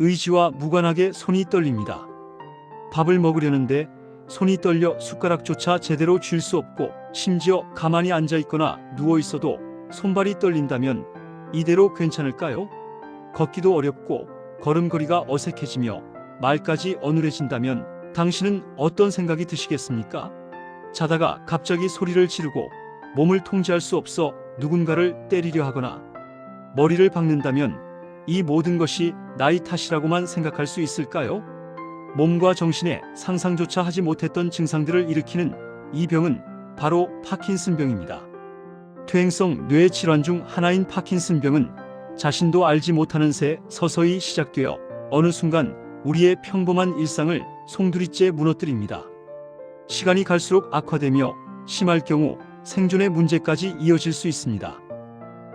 의지와 무관하게 손이 떨립니다. 밥을 먹으려는데 손이 떨려 숟가락조차 제대로 쥘 수 없고 심지어 가만히 앉아 있거나 누워 있어도 손발이 떨린다면 이대로 괜찮을까요? 걷기도 어렵고 걸음걸이가 어색해지며 말까지 어눌해진다면 당신은 어떤 생각이 드시겠습니까? 자다가 갑자기 소리를 지르고 몸을 통제할 수 없어 누군가를 때리려 하거나 머리를 박는다면 이 모든 것이 나이 탓이라고만 생각할 수 있을까요? 몸과 정신에 상상조차 하지 못했던 증상들을 일으키는 이 병은 바로 파킨슨병입니다. 퇴행성 뇌 질환 중 하나인 파킨슨병은 자신도 알지 못하는 새 서서히 시작되어 어느 순간 우리의 평범한 일상을 송두리째 무너뜨립니다. 시간이 갈수록 악화되며 심할 경우 생존의 문제까지 이어질 수 있습니다.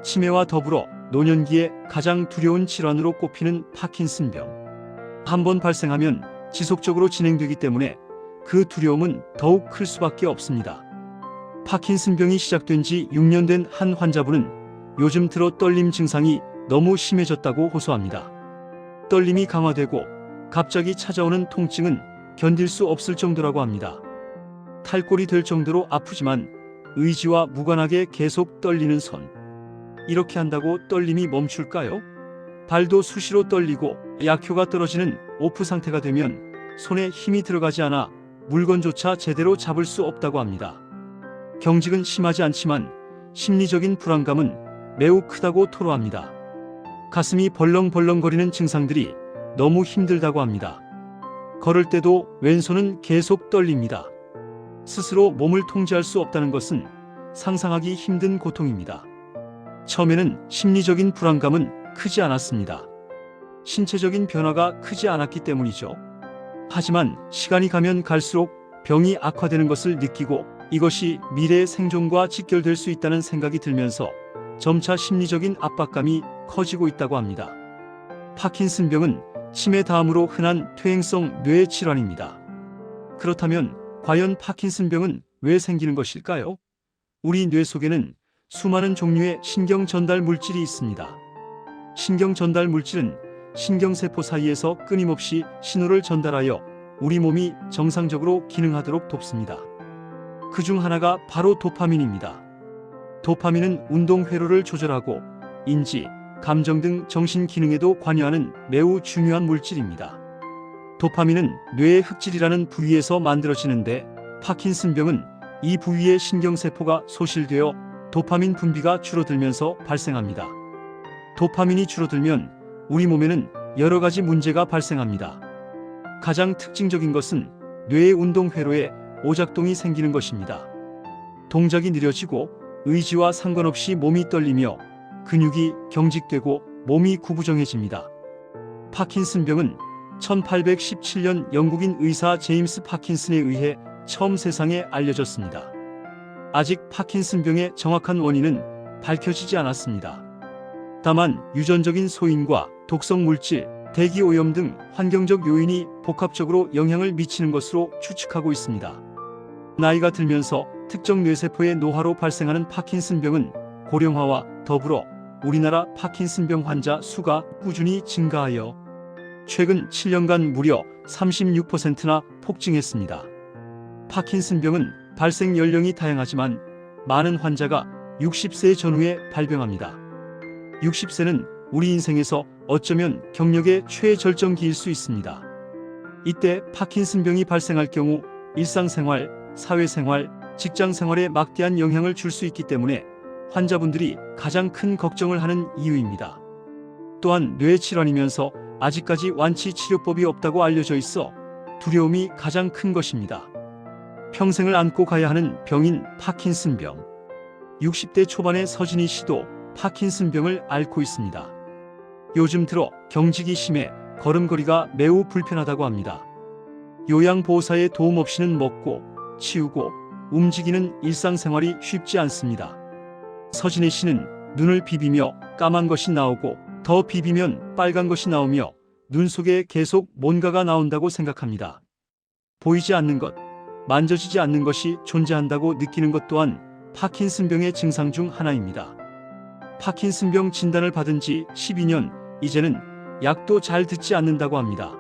치매와 더불어 노년기에 가장 두려운 질환으로 꼽히는 파킨슨병. 한 번 발생하면 지속적으로 진행되기 때문에 그 두려움은 더욱 클 수밖에 없습니다. 파킨슨병이 시작된 지 6년 된 한 환자분은 요즘 들어 떨림 증상이 너무 심해졌다고 호소합니다. 떨림이 강화되고 갑자기 찾아오는 통증은 견딜 수 없을 정도라고 합니다. 탈골이 될 정도로 아프지만 의지와 무관하게 계속 떨리는 손. 이렇게 한다고 떨림이 멈출까요? 발도 수시로 떨리고 약효가 떨어지는 오프 상태가 되면 손에 힘이 들어가지 않아 물건조차 제대로 잡을 수 없다고 합니다. 경직은 심하지 않지만 심리적인 불안감은 매우 크다고 토로합니다. 가슴이 벌렁벌렁거리는 증상들이 너무 힘들다고 합니다. 걸을 때도 왼손은 계속 떨립니다. 스스로 몸을 통제할 수 없다는 것은 상상하기 힘든 고통입니다. 처음에는 심리적인 불안감은 크지 않았습니다. 신체적인 변화가 크지 않았기 때문이죠. 하지만 시간이 가면 갈수록 병이 악화되는 것을 느끼고 이것이 미래의 생존과 직결될 수 있다는 생각이 들면서 점차 심리적인 압박감이 커지고 있다고 합니다. 파킨슨병은 치매 다음으로 흔한 퇴행성 뇌 질환입니다. 그렇다면 과연 파킨슨병은 왜 생기는 것일까요? 우리 뇌 속에는 수많은 종류의 신경 전달 물질이 있습니다. 신경 전달 물질은 신경세포 사이에서 끊임없이 신호를 전달하여 우리 몸이 정상적으로 기능하도록 돕습니다. 그 중 하나가 바로 도파민입니다. 도파민은 운동 회로를 조절하고 인지, 감정 등 정신 기능에도 관여하는 매우 중요한 물질입니다. 도파민은 뇌의 흑질이라는 부위에서 만들어지는데 파킨슨병은 이 부위의 신경세포가 소실되어 도파민 분비가 줄어들면서 발생합니다. 도파민이 줄어들면 우리 몸에는 여러 가지 문제가 발생합니다. 가장 특징적인 것은 뇌의 운동 회로에 오작동이 생기는 것입니다. 동작이 느려지고 의지와 상관없이 몸이 떨리며 근육이 경직되고 몸이 구부정해집니다. 파킨슨병은 1817년 영국인 의사 제임스 파킨슨에 의해 처음 세상에 알려졌습니다. 아직 파킨슨병의 정확한 원인은 밝혀지지 않았습니다. 다만 유전적인 소인과 독성 물질, 대기 오염 등 환경적 요인이 복합적으로 영향을 미치는 것으로 추측하고 있습니다. 나이가 들면서 특정 뇌세포의 노화로 발생하는 파킨슨병은 고령화와 더불어 우리나라 파킨슨병 환자 수가 꾸준히 증가하여 최근 7년간 무려 36%나 폭증했습니다. 파킨슨병은 발생 연령이 다양하지만 많은 환자가 60세 전후에 발병합니다. 60세는 우리 인생에서 어쩌면 경력의 최절정기일 수 있습니다. 이때 파킨슨병이 발생할 경우 일상생활, 사회생활, 직장생활에 막대한 영향을 줄 수 있기 때문에 환자분들이 가장 큰 걱정을 하는 이유입니다. 또한 뇌 질환이면서 아직까지 완치 치료법이 없다고 알려져 있어 두려움이 가장 큰 것입니다. 평생을 안고 가야 하는 병인 파킨슨병. 60대 초반의 서진희 씨도 파킨슨병을 앓고 있습니다. 요즘 들어 경직이 심해 걸음걸이가 매우 불편하다고 합니다. 요양보호사의 도움 없이는 먹고 치우고 움직이는 일상생활이 쉽지 않습니다. 서진혜 씨는 눈을 비비며 까만 것이 나오고 더 비비면 빨간 것이 나오며 눈 속에 계속 뭔가가 나온다고 생각합니다. 보이지 않는 것, 만져지지 않는 것이 존재한다고 느끼는 것 또한 파킨슨병의 증상 중 하나입니다. 파킨슨병 진단을 받은 지 12년, 이제는 약도 잘 듣지 않는다고 합니다.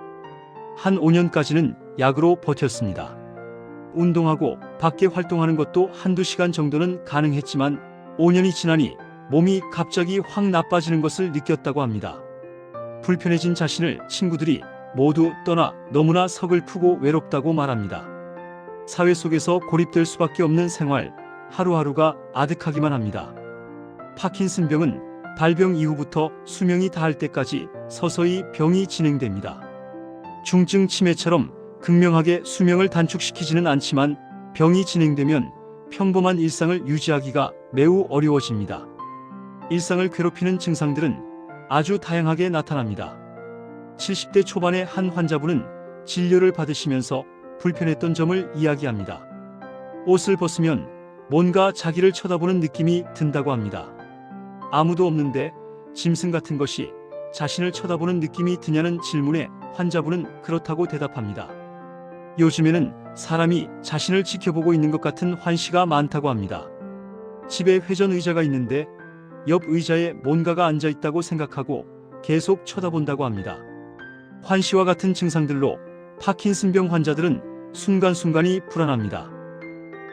한 5년까지는 약으로 버텼습니다. 운동하고 밖에 활동하는 것도 한두 시간 정도는 가능했지만 5년이 지나니 몸이 갑자기 확 나빠지는 것을 느꼈다고 합니다. 불편해진 자신을 친구들이 모두 떠나 너무나 서글프고 외롭다고 말합니다. 사회 속에서 고립될 수밖에 없는 생활, 하루하루가 아득하기만 합니다. 파킨슨병은 발병 이후부터 수명이 다할 때까지 서서히 병이 진행됩니다. 중증 치매처럼 극명하게 수명을 단축시키지는 않지만 병이 진행되면 평범한 일상을 유지하기가 매우 어려워집니다. 일상을 괴롭히는 증상들은 아주 다양하게 나타납니다. 70대 초반의 한 환자분은 진료를 받으시면서 불편했던 점을 이야기합니다. 옷을 벗으면 뭔가 자기를 쳐다보는 느낌이 든다고 합니다. 아무도 없는데 짐승 같은 것이 자신을 쳐다보는 느낌이 드냐는 질문에 환자분은 그렇다고 대답합니다. 요즘에는 사람이 자신을 지켜보고 있는 것 같은 환시가 많다고 합니다. 집에 회전 의자가 있는데 옆 의자에 뭔가가 앉아 있다고 생각하고 계속 쳐다본다고 합니다. 환시와 같은 증상들로 파킨슨병 환자들은 순간순간이 불안합니다.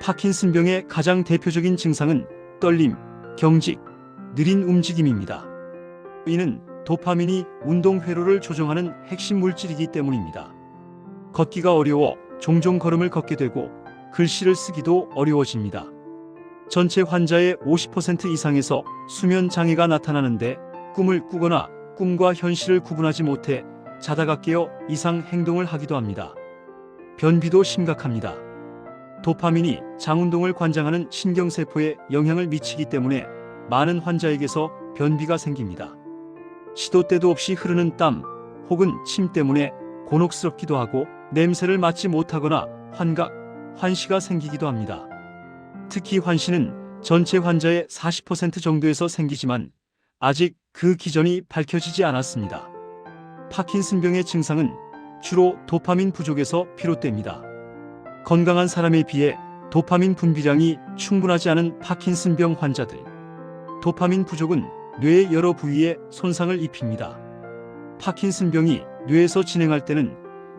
파킨슨병의 가장 대표적인 증상은 떨림, 경직, 느린 움직임입니다. 이는 도파민이 운동 회로를 조정하는 핵심 물질이기 때문입니다. 걷기가 어려워 종종 걸음을 걷게 되고 글씨를 쓰기도 어려워집니다. 전체 환자의 50% 이상에서 수면 장애가 나타나는데 꿈을 꾸거나 꿈과 현실을 구분하지 못해 자다가 깨어 이상 행동을 하기도 합니다. 변비도 심각합니다. 도파민이 장운동을 관장하는 신경세포에 영향을 미치기 때문에 많은 환자에게서 변비가 생깁니다. 시도 때도 없이 흐르는 땀 혹은 침 때문에 곤혹스럽기도 하고 냄새를 맡지 못하거나 환각, 환시가 생기기도 합니다. 특히 환시는 전체 환자의 40% 정도에서 생기지만 아직 그 기전이 밝혀지지 않았습니다. 파킨슨병의 증상은 주로 도파민 부족에서 비롯됩니다. 건강한 사람에 비해 도파민 분비량이 충분하지 않은 파킨슨병 환자들. 도파민 부족은 뇌의 여러 부위에 손상을 입힙니다. 파킨슨병이 뇌에서 진행할 때는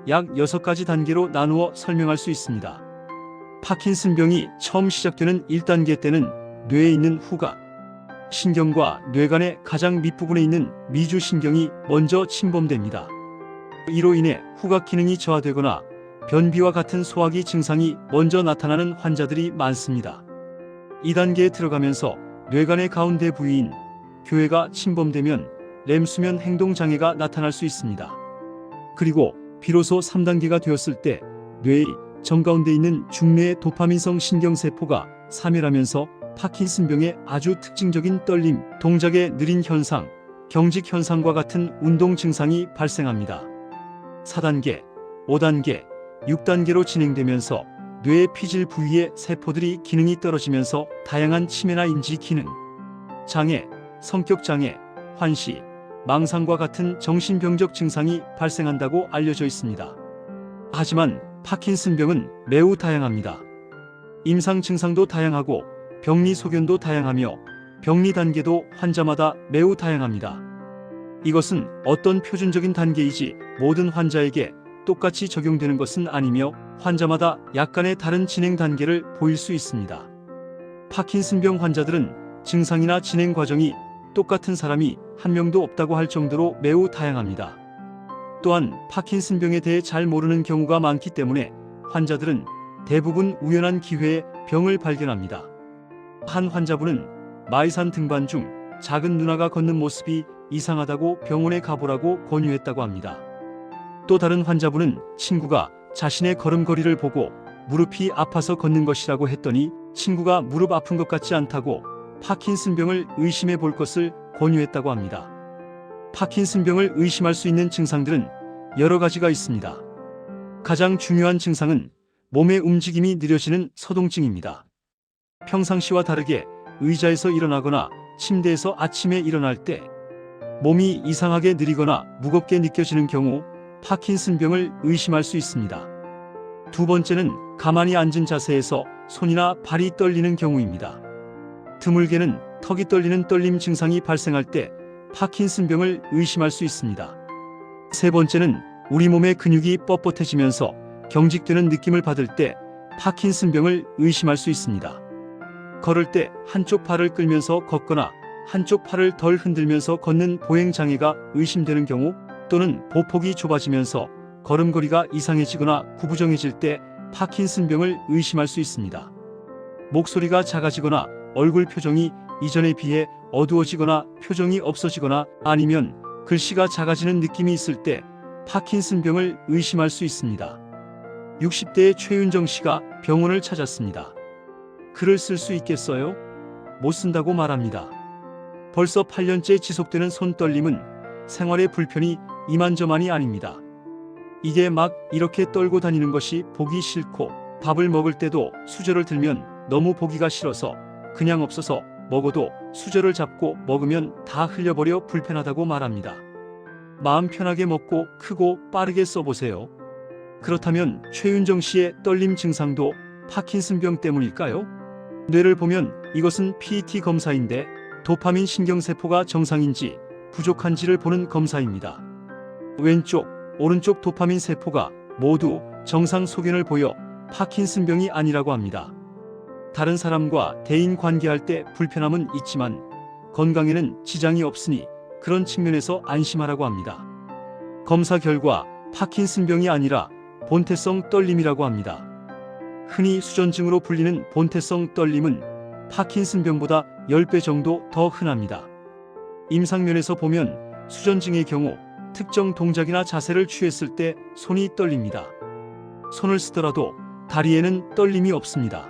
약 6가지 단계로 나누어 설명할 수 있습니다. 파킨슨병이 처음 시작되는 1단계 때는 뇌에 있는 후각, 신경과 뇌 간의 가장 밑부분에 있는 미주신경이 먼저 침범됩니다. 이로 인해 후각 기능이 저하되거나 변비와 같은 소화기 증상이 먼저 나타나는 환자들이 많습니다. 2단계에 들어가면서 뇌간의 가운데 부위인 교회가 침범되면 렘수면 행동 장애가 나타날 수 있습니다. 그리고 비로소 3단계가 되었을 때 뇌의 정가운데 있는 중뇌의 도파민성 신경세포가 사멸하면서 파킨슨병의 아주 특징적인 떨림, 동작의 느린 현상, 경직 현상과 같은 운동 증상이 발생합니다. 4단계, 5단계, 6단계로 진행되면서 뇌의 피질 부위의 세포들이 기능이 떨어지면서 다양한 치매나 인지 기능, 장애, 성격 장애, 환시, 망상과 같은 정신병적 증상이 발생한다고 알려져 있습니다. 하지만 파킨슨병은 매우 다양합니다. 임상 증상도 다양하고 병리 소견도 다양하며 병리 단계도 환자마다 매우 다양합니다. 이것은 어떤 표준적인 단계이지 모든 환자에게 똑같이 적용되는 것은 아니며 환자마다 약간의 다른 진행 단계를 보일 수 있습니다. 파킨슨병 환자들은 증상이나 진행 과정이 똑같은 사람이 한 명도 없다고 할 정도로 매우 다양합니다. 또한 파킨슨병에 대해 잘 모르는 경우가 많기 때문에 환자들은 대부분 우연한 기회에 병을 발견합니다. 한 환자분은 마이산 등반 중 작은 누나가 걷는 모습이 이상하다고 병원에 가보라고 권유했다고 합니다. 또 다른 환자분은 친구가 자신의 걸음걸이를 보고 무릎이 아파서 걷는 것이라고 했더니 친구가 무릎 아픈 것 같지 않다고 파킨슨병을 의심해 볼 것을 권유했다고 합니다. 파킨슨병을 의심할 수 있는 증상들은 여러 가지가 있습니다. 가장 중요한 증상은 몸의 움직임이 느려지는 서동증입니다. 평상시와 다르게 의자에서 일어나거나 침대에서 아침에 일어날 때 몸이 이상하게 느리거나 무겁게 느껴지는 경우 파킨슨병을 의심할 수 있습니다. 두 번째는 가만히 앉은 자세에서 손이나 발이 떨리는 경우입니다. 드물게는 턱이 떨리는 떨림 증상이 발생할 때 파킨슨병을 의심할 수 있습니다. 세 번째는 우리 몸의 근육이 뻣뻣해지면서 경직되는 느낌을 받을 때 파킨슨병을 의심할 수 있습니다. 걸을 때 한쪽 팔을 끌면서 걷거나 한쪽 팔을 덜 흔들면서 걷는 보행 장애가 의심되는 경우 또는 보폭이 좁아지면서 걸음걸이가 이상해지거나 구부정해질 때 파킨슨병을 의심할 수 있습니다. 목소리가 작아지거나 얼굴 표정이 이전에 비해 어두워지거나 표정이 없어지거나 아니면 글씨가 작아지는 느낌이 있을 때 파킨슨병을 의심할 수 있습니다. 60대의 최윤정 씨가 병원을 찾았습니다. 글을 쓸 수 있겠어요? 못 쓴다고 말합니다. 벌써 8년째 지속되는 손떨림은 생활의 불편이 이만저만이 아닙니다. 이게 막 이렇게 떨고 다니는 것이 보기 싫고 밥을 먹을 때도 수저를 들면 너무 보기가 싫어서 그냥 없어서 먹어도 수저를 잡고 먹으면 다 흘려버려 불편하다고 말합니다. 마음 편하게 먹고 크고 빠르게 써보세요. 그렇다면 최윤정 씨의 떨림 증상도 파킨슨병 때문일까요? 뇌를 보면 이것은 PET 검사인데 도파민 신경세포가 정상인지 부족한지를 보는 검사입니다. 왼쪽, 오른쪽 도파민 세포가 모두 정상 소견을 보여 파킨슨병이 아니라고 합니다. 다른 사람과 대인 관계할 때 불편함은 있지만 건강에는 지장이 없으니 그런 측면에서 안심하라고 합니다. 검사 결과 파킨슨병이 아니라 본태성 떨림이라고 합니다. 흔히 수전증으로 불리는 본태성 떨림은 파킨슨병보다 10배 정도 더 흔합니다. 임상면에서 보면 수전증의 경우 특정 동작이나 자세를 취했을 때 손이 떨립니다. 손을 쓰더라도 다리에는 떨림이 없습니다.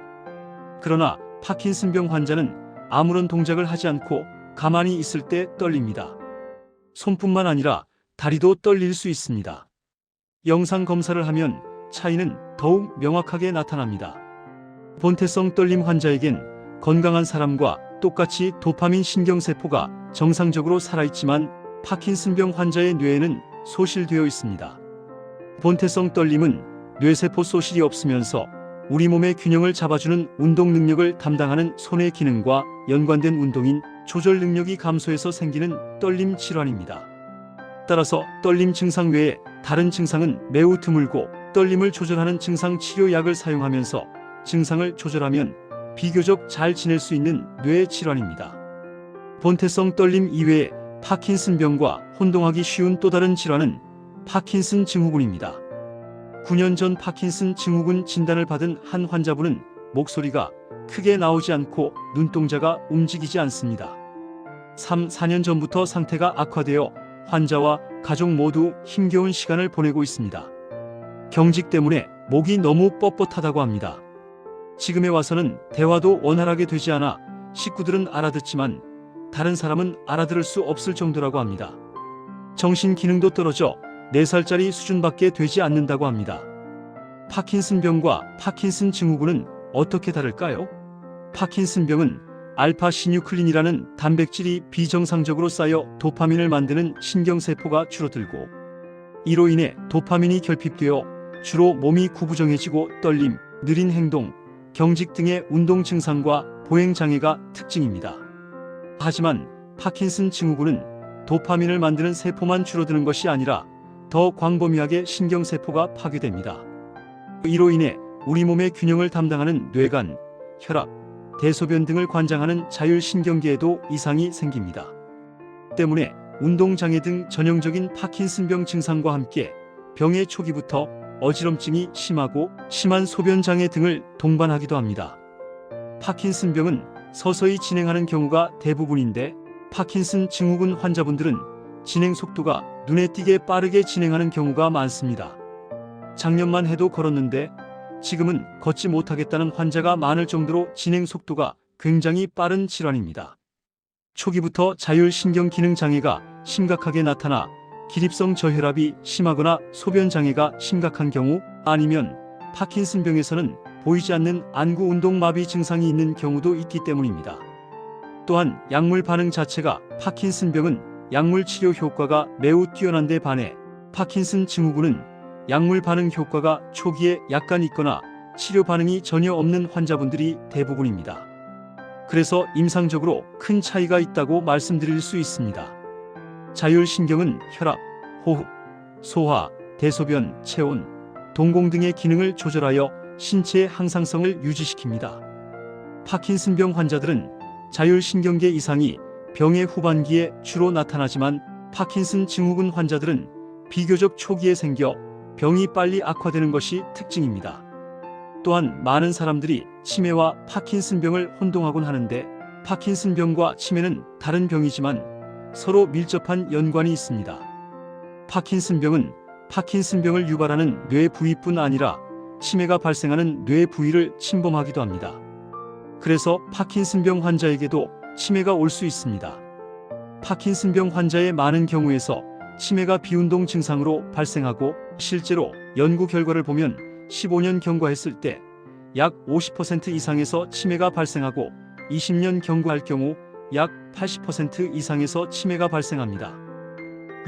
그러나 파킨슨병 환자는 아무런 동작을 하지 않고 가만히 있을 때 떨립니다. 손뿐만 아니라 다리도 떨릴 수 있습니다. 영상 검사를 하면 차이는 더욱 명확하게 나타납니다. 본태성 떨림 환자에겐 건강한 사람과 똑같이 도파민 신경세포가 정상적으로 살아있지만 파킨슨병 환자의 뇌에는 소실되어 있습니다. 본태성 떨림은 뇌세포 소실이 없으면서 우리 몸의 균형을 잡아주는 운동 능력을 담당하는 손의 기능과 연관된 운동인 조절 능력이 감소해서 생기는 떨림 질환입니다. 따라서 떨림 증상 외에 다른 증상은 매우 드물고 떨림을 조절하는 증상 치료약을 사용하면서 증상을 조절하면 비교적 잘 지낼 수 있는 뇌 질환입니다. 본태성 떨림 이외에 파킨슨병과 혼동하기 쉬운 또 다른 질환은 파킨슨 증후군입니다. 9년 전 파킨슨 증후군 진단을 받은 한 환자분은 목소리가 크게 나오지 않고 눈동자가 움직이지 않습니다. 3, 4년 전부터 상태가 악화되어 환자와 가족 모두 힘겨운 시간을 보내고 있습니다. 경직 때문에 목이 너무 뻣뻣하다고 합니다. 지금에 와서는 대화도 원활하게 되지 않아 식구들은 알아듣지만 다른 사람은 알아들을 수 없을 정도라고 합니다. 정신 기능도 떨어져 4살짜리 수준밖에 되지 않는다고 합니다. 파킨슨병과 파킨슨 증후군은 어떻게 다를까요? 파킨슨병은 알파 시뉴클린이라는 단백질이 비정상적으로 쌓여 도파민을 만드는 신경세포가 줄어들고 이로 인해 도파민이 결핍되어 주로 몸이 구부정해지고 떨림, 느린 행동, 경직 등의 운동 증상과 보행 장애가 특징입니다. 하지만 파킨슨 증후군은 도파민을 만드는 세포만 줄어드는 것이 아니라 더 광범위하게 신경세포가 파괴됩니다. 이로 인해 우리 몸의 균형을 담당하는 뇌간, 혈압, 대소변 등을 관장하는 자율신경계에도 이상이 생깁니다. 때문에 운동장애 등 전형적인 파킨슨병 증상과 함께 병의 초기부터 어지럼증이 심하고 심한 소변장애 등을 동반하기도 합니다. 파킨슨병은 서서히 진행하는 경우가 대부분인데 파킨슨 증후군 환자분들은 진행 속도가 눈에 띄게 빠르게 진행하는 경우가 많습니다. 작년만 해도 걸었는데 지금은 걷지 못하겠다는 환자가 많을 정도로 진행 속도가 굉장히 빠른 질환입니다. 초기부터 자율신경 기능 장애가 심각하게 나타나 기립성 저혈압이 심하거나 소변 장애가 심각한 경우 아니면 파킨슨병에서는 보이지 않는 안구 운동 마비 증상이 있는 경우도 있기 때문입니다. 또한 약물 반응 자체가 파킨슨병은 약물 치료 효과가 매우 뛰어난데 반해 파킨슨 증후군은 약물 반응 효과가 초기에 약간 있거나 치료 반응이 전혀 없는 환자분들이 대부분입니다. 그래서 임상적으로 큰 차이가 있다고 말씀드릴 수 있습니다. 자율신경은 혈압, 호흡, 소화, 대소변, 체온, 동공 등의 기능을 조절하여 신체의 항상성을 유지시킵니다. 파킨슨병 환자들은 자율신경계 이상이 병의 후반기에 주로 나타나지만 파킨슨 증후군 환자들은 비교적 초기에 생겨 병이 빨리 악화되는 것이 특징입니다. 또한 많은 사람들이 치매와 파킨슨병을 혼동하곤 하는데 파킨슨병과 치매는 다른 병이지만 서로 밀접한 연관이 있습니다. 파킨슨병은 파킨슨병을 유발하는 뇌 부위뿐 아니라 치매가 발생하는 뇌 부위를 침범하기도 합니다. 그래서 파킨슨병 환자에게도 치매가 올 수 있습니다. 파킨슨병 환자의 많은 경우에서 치매가 비운동 증상으로 발생하고 실제로 연구 결과를 보면 15년 경과했을 때 약 50% 이상에서 치매가 발생하고 20년 경과할 경우 약 80% 이상에서 치매가 발생합니다.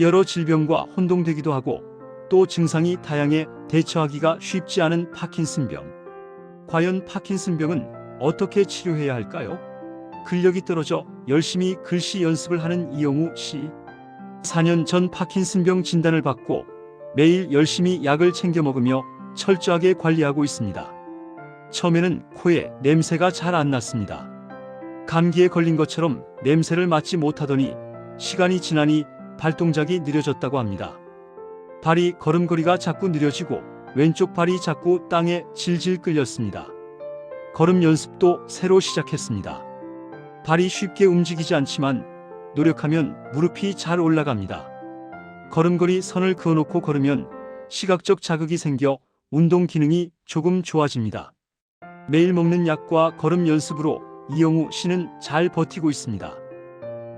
여러 질병과 혼동되기도 하고 또 증상이 다양해 대처하기가 쉽지 않은 파킨슨병. 과연 파킨슨병은 어떻게 치료해야 할까요? 근력이 떨어져 열심히 글씨 연습을 하는 이영우 씨. 4년 전 파킨슨병 진단을 받고 매일 열심히 약을 챙겨 먹으며 철저하게 관리하고 있습니다. 처음에는 코에 냄새가 잘 안 났습니다. 감기에 걸린 것처럼 냄새를 맡지 못하더니 시간이 지나니 발동작이 느려졌다고 합니다. 발이 걸음걸이가 자꾸 느려지고 왼쪽 발이 자꾸 땅에 질질 끌렸습니다. 걸음 연습도 새로 시작했습니다. 발이 쉽게 움직이지 않지만 노력하면 무릎이 잘 올라갑니다. 걸음걸이 선을 그어놓고 걸으면 시각적 자극이 생겨 운동 기능이 조금 좋아집니다. 매일 먹는 약과 걸음 연습으로 이영우 씨는 잘 버티고 있습니다.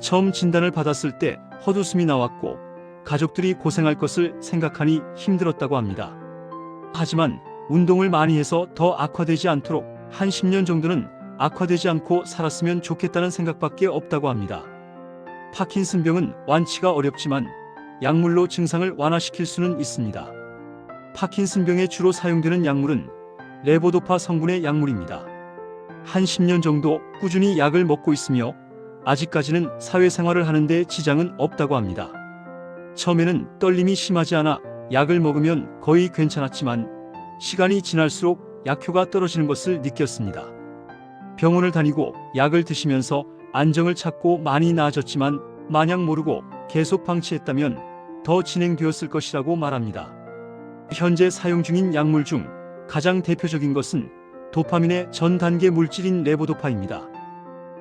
처음 진단을 받았을 때 헛웃음이 나왔고 가족들이 고생할 것을 생각하니 힘들었다고 합니다. 하지만 운동을 많이 해서 더 악화되지 않도록 한 10년 정도는 악화되지 않고 살았으면 좋겠다는 생각밖에 없다고 합니다. 파킨슨병은 완치가 어렵지만 약물로 증상을 완화시킬 수는 있습니다. 파킨슨병에 주로 사용되는 약물은 레보도파 성분의 약물입니다. 한 10년 정도 꾸준히 약을 먹고 있으며 아직까지는 사회생활을 하는데 지장은 없다고 합니다. 처음에는 떨림이 심하지 않아 약을 먹으면 거의 괜찮았지만 시간이 지날수록 약효가 떨어지는 것을 느꼈습니다. 병원을 다니고 약을 드시면서 안정을 찾고 많이 나아졌지만 마냥 모르고 계속 방치했다면 더 진행되었을 것이라고 말합니다. 현재 사용 중인 약물 중 가장 대표적인 것은 도파민의 전 단계 물질인 레보도파입니다.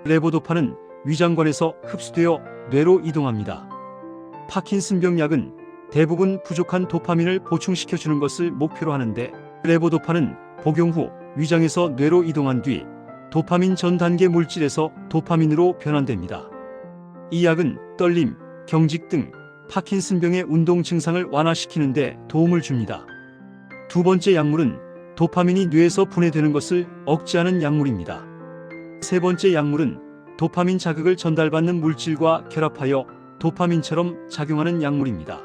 레보도파는 위장관에서 흡수되어 뇌로 이동합니다. 파킨슨병 약은 대부분 부족한 도파민을 보충시켜 주는 것을 목표로 하는데 레보도파는 복용 후 위장에서 뇌로 이동한 뒤 도파민 전 단계 물질에서 도파민으로 변환됩니다. 이 약은 떨림, 경직 등 파킨슨병의 운동 증상을 완화시키는 데 도움을 줍니다. 두 번째 약물은 도파민이 뇌에서 분해되는 것을 억제하는 약물입니다. 세 번째 약물은 도파민 자극을 전달받는 물질과 결합하여 도파민처럼 작용하는 약물입니다.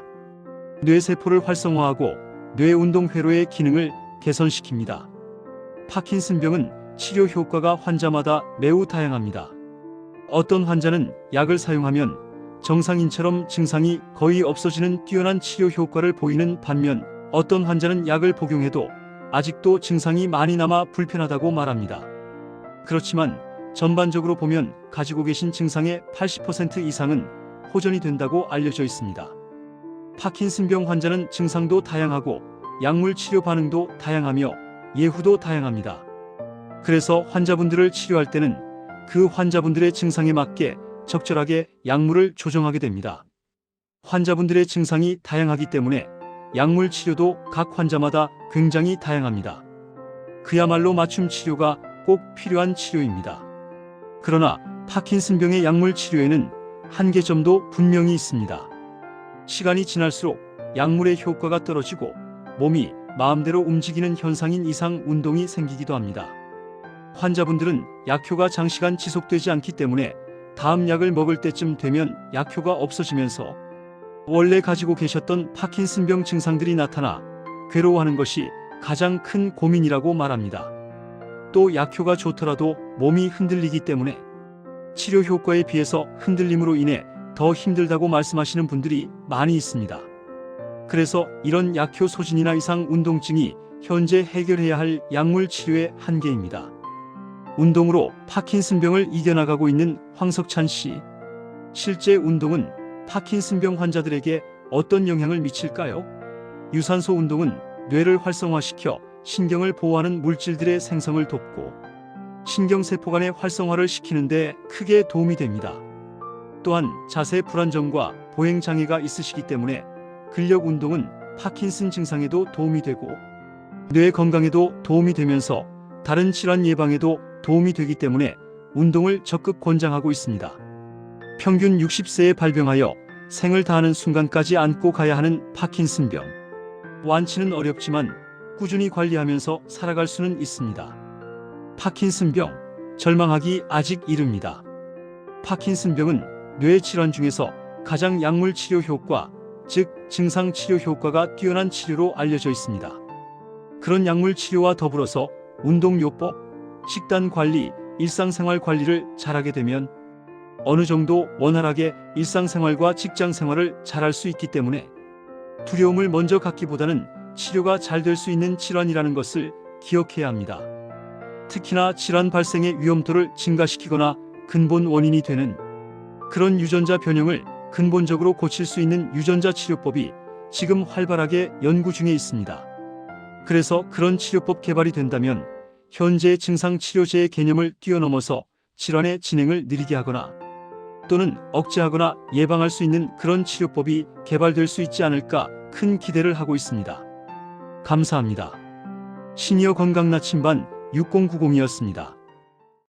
뇌세포를 활성화하고 뇌운동 회로의 기능을 개선시킵니다. 파킨슨병은 치료 효과가 환자마다 매우 다양합니다. 어떤 환자는 약을 사용하면 정상인처럼 증상이 거의 없어지는 뛰어난 치료 효과를 보이는 반면 어떤 환자는 약을 복용해도 아직도 증상이 많이 남아 불편하다고 말합니다. 그렇지만 전반적으로 보면 가지고 계신 증상의 80% 이상은 호전이 된다고 알려져 있습니다. 파킨슨병 환자는 증상도 다양하고 약물 치료 반응도 다양하며 예후도 다양합니다. 그래서 환자분들을 치료할 때는 그 환자분들의 증상에 맞게 적절하게 약물을 조정하게 됩니다. 환자분들의 증상이 다양하기 때문에 약물 치료도 각 환자마다 굉장히 다양합니다. 그야말로 맞춤 치료가 꼭 필요한 치료입니다. 그러나 파킨슨병의 약물 치료에는 한계점도 분명히 있습니다. 시간이 지날수록 약물의 효과가 떨어지고 몸이 마음대로 움직이는 현상인 이상 운동이 생기기도 합니다. 환자분들은 약효가 장시간 지속되지 않기 때문에 다음 약을 먹을 때쯤 되면 약효가 없어지면서 원래 가지고 계셨던 파킨슨병 증상들이 나타나 괴로워하는 것이 가장 큰 고민이라고 말합니다. 또 약효가 좋더라도 몸이 흔들리기 때문에 치료 효과에 비해서 흔들림으로 인해 더 힘들다고 말씀하시는 분들이 많이 있습니다. 그래서 이런 약효 소진이나 이상 운동증이 현재 해결해야 할 약물 치료의 한계입니다. 운동으로 파킨슨병을 이겨나가고 있는 황석찬 씨. 실제 운동은 파킨슨병 환자들에게 어떤 영향을 미칠까요? 유산소 운동은 뇌를 활성화시켜 신경을 보호하는 물질들의 생성을 돕고 신경세포 간의 활성화를 시키는데 크게 도움이 됩니다. 또한 자세 불안정과 보행 장애가 있으시기 때문에 근력 운동은 파킨슨 증상에도 도움이 되고 뇌 건강에도 도움이 되면서 다른 질환 예방에도 도움이 되기 때문에 운동을 적극 권장하고 있습니다. 평균 60세에 발병하여 생을 다하는 순간까지 안고 가야 하는 파킨슨병. 완치는 어렵지만 꾸준히 관리하면서 살아갈 수는 있습니다. 파킨슨병, 절망하기 아직 이릅니다. 파킨슨병은 뇌 질환 중에서 가장 약물 치료 효과, 즉 증상 치료 효과가 뛰어난 치료로 알려져 있습니다. 그런 약물 치료와 더불어서 운동요법, 식단 관리, 일상생활 관리를 잘하게 되면 어느 정도 원활하게 일상생활과 직장 생활을 잘할 수 있기 때문에 두려움을 먼저 갖기보다는 치료가 잘 될 수 있는 질환이라는 것을 기억해야 합니다. 특히나 질환 발생의 위험도를 증가시키거나 근본 원인이 되는 그런 유전자 변형을 근본적으로 고칠 수 있는 유전자 치료법이 지금 활발하게 연구 중에 있습니다. 그래서 그런 치료법 개발이 된다면 현재 증상 치료제의 개념을 뛰어넘어서 질환의 진행을 느리게 하거나 또는 억제하거나 예방할 수 있는 그런 치료법이 개발될 수 있지 않을까 큰 기대를 하고 있습니다. 감사합니다. 시니어 건강 나침반 6090이었습니다.